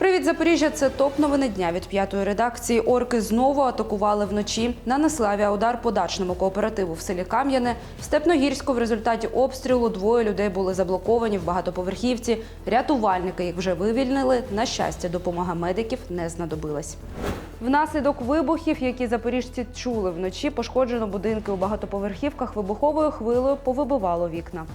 Привіт, Запоріжжя! Це топ новини дня від п'ятої редакції. Орки знову атакували вночі. Нанесли авіаудар по дачному кооперативу в селі Кам'яне. В Степногірську в результаті обстрілу двоє людей були заблоковані в багатоповерхівці. Рятувальники їх вже вивільнили. На щастя, допомога медиків не знадобилась. Внаслідок вибухів, які запоріжці чули вночі, пошкоджено будинки у багатоповерхівках вибуховою хвилею повибивало вікна.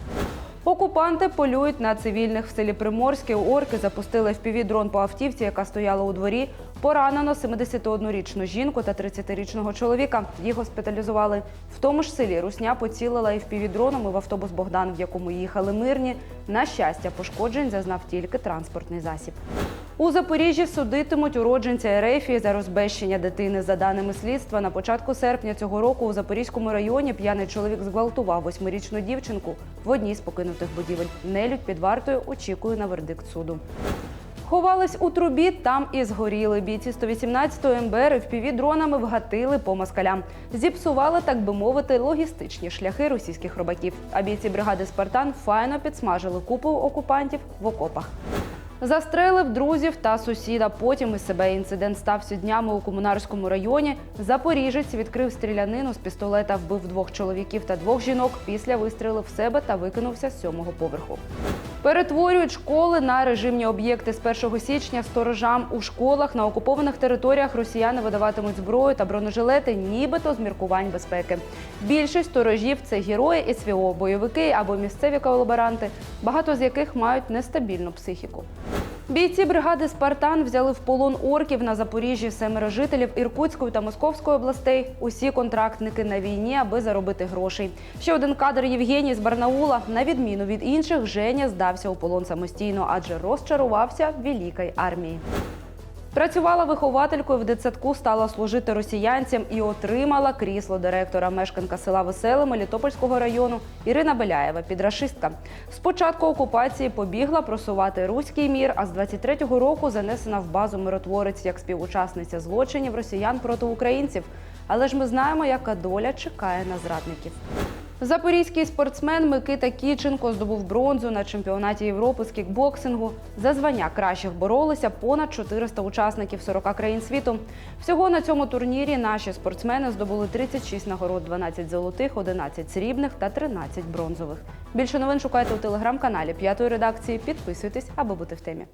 Окупанти полюють на цивільних в селі Приморське. Орки запустили FPV-дрон по автівці, яка стояла у дворі. Поранено 71-річну жінку та 30-річного чоловіка. Їх госпіталізували. В тому ж селі Русня поцілила FPV-дроном і в автобус Богдан, в якому їхали мирні. На щастя, пошкоджень зазнав тільки транспортний засіб. У Запоріжжі судитимуть уродженця Ерефії за розбещення дитини. За даними слідства, на початку серпня цього року у Запорізькому районі п'яний чоловік зґвалтував восьмирічну дівчинку в одній з покинутих будівель. Нелюдь під вартою очікує на вердикт суду. Ховались у трубі, там і згоріли. Бійці 118-ї МБР впівдронами вгатили по москалям. Зіпсували, так би мовити, логістичні шляхи російських робаків. А бійці бригади Спартан файно підсмажили купу окупантів в окопах. Застрелив друзів та сусіда. Потім із себе інцидент стався днями у комунарському районі. Запоріжець відкрив стрілянину з пістолета, вбив двох чоловіків та двох жінок. Після вистрілив в себе та викинувся з сьомого поверху. Перетворюють школи на режимні об'єкти з 1 січня. Сторожам у школах на окупованих територіях росіяни видаватимуть зброю та бронежилети, нібито з міркувань безпеки. Більшість сторожів це герої СВО, бойовики або місцеві колаборанти, багато з яких мають нестабільну психіку. Бійці бригади Спартан взяли в полон орків на Запоріжжі семеро жителів Іркутської та Московської областей. Усі контрактники на війні, аби заробити грошей. Ще один кадр Євгеній з Барнаула. На відміну від інших, Женя здався у полон самостійно, адже розчарувався в великій армії. Працювала вихователькою в дитсадку, стала служити росіянцям і отримала крісло директора мешканка села Веселе Мелітопольського району Ірина Беляєва, підрашистка. З початку окупації побігла просувати руський мір, а з 23-го року занесена в базу миротворець як співучасниця злочинів росіян проти українців. Але ж ми знаємо, яка доля чекає на зрадників. Запорізький спортсмен Микита Кіченко здобув бронзу на чемпіонаті Європи з кікбоксингу. За звання кращих боролися понад 400 учасників 40 країн світу. Всього на цьому турнірі наші спортсмени здобули 36 нагород, 12 золотих, 11 срібних та 13 бронзових. Більше новин шукайте у телеграм-каналі п'ятої редакції. Підписуйтесь, аби бути в темі.